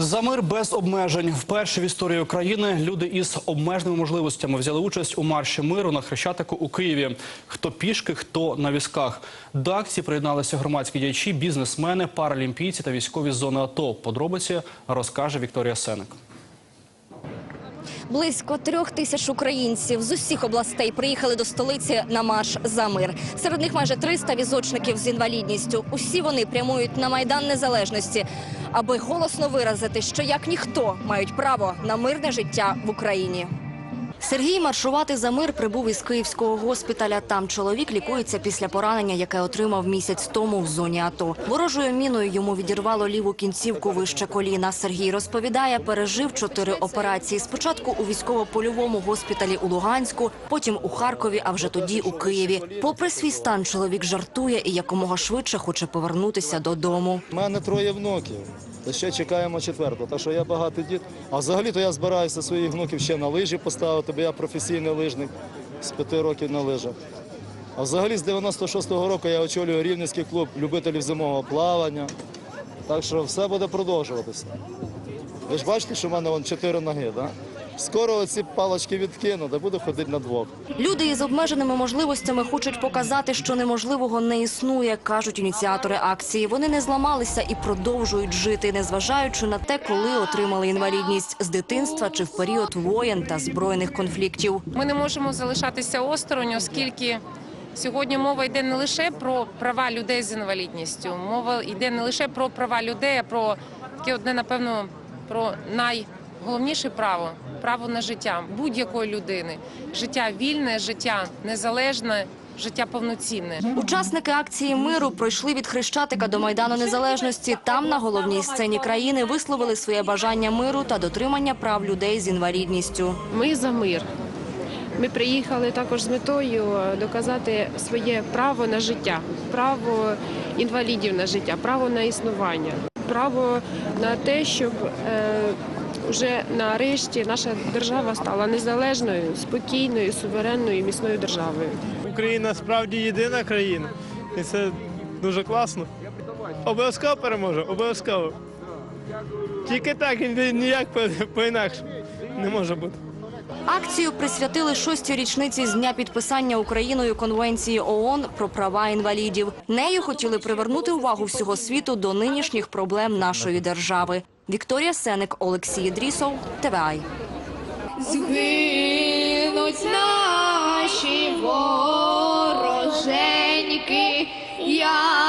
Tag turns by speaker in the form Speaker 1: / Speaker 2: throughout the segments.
Speaker 1: За мир без обмежень. Вперше в історії України люди із обмеженими можливостями взяли участь у марші миру на Хрещатику у Києві. Хто пішки, хто на візках. До акції приєдналися громадські діячі, бізнесмени, паралімпійці та військові з зони АТО. Подробиці розкаже Вікторія Сеник.
Speaker 2: Близько трьох тисяч українців з усіх областей приїхали до столиці на марш за мир. Серед них майже 300 візочників з інвалідністю. Усі вони прямують на майдан незалежності, аби голосно виразити, що як ніхто мають право на мирне життя в Україні. Сергій маршувати за мир прибув із київського госпіталя. Там чоловік лікується після поранення, яке отримав місяць тому в зоні АТО. Ворожою міною йому відірвало ліву кінцівку вище коліна. Сергій розповідає, пережив чотири операції. Спочатку у військово-польовому госпіталі у Луганську, потім у Харкові, а вже тоді у Києві. Попри свій стан, чоловік жартує і якомога швидше хоче повернутися додому.
Speaker 3: У мене троє внуків. Та ще чекаємо четвертого. Так що я багатий дід. А взагалі-то я збираюся своїх внуків ще на лижі поставити, бо я професійний лижник з п'яти років на лижах. А взагалі з 96-го року я очолюю Рівненський клуб любителів зимового плавання. Так що все буде продовжуватися. Ви ж бачите, що в мене вон чотири ноги, так? Скоро ці палочки відкину, та буду ходити на двох.
Speaker 2: Люди із обмеженими можливостями хочуть показати, що неможливого не існує, кажуть ініціатори акції. Вони не зламалися і продовжують жити, незважаючи на те, коли отримали інвалідність з дитинства чи в період воєн та збройних конфліктів.
Speaker 4: Ми не можемо залишатися осторонь, оскільки сьогодні мова йде не лише про права людей з інвалідністю, мова йде не лише про права людей, а про таке одне, напевно, про найголовніше право право на життя будь-якої людини. Життя вільне, життя незалежне, життя повноцінне.
Speaker 2: Учасники акції миру пройшли від Хрещатика до Майдану Незалежності. Там на головній сцені країни висловили своє бажання миру та дотримання прав людей з інвалідністю.
Speaker 5: Ми за мир. Ми приїхали також з метою доказати своє право на життя, право інвалідів на життя, право на існування, право на те, щоб е, вже нарешті наша держава стала незалежною, спокійною, суверенною міцною державою.
Speaker 6: Україна справді єдина країна, і це дуже класно. Обов'язково переможе, обов'язково. Тільки так, ніяк по-інакше не може бути.
Speaker 2: Акцію присвятили шостій річниці з дня підписання Україною конвенції ООН про права інвалідів. Нею хотіли привернути увагу всього світу до нинішніх проблем нашої держави. Вікторія Сеник, Олексій Дрісов, ТВАЙ.
Speaker 7: Згинуть наші вороженьки, як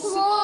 Speaker 7: possible?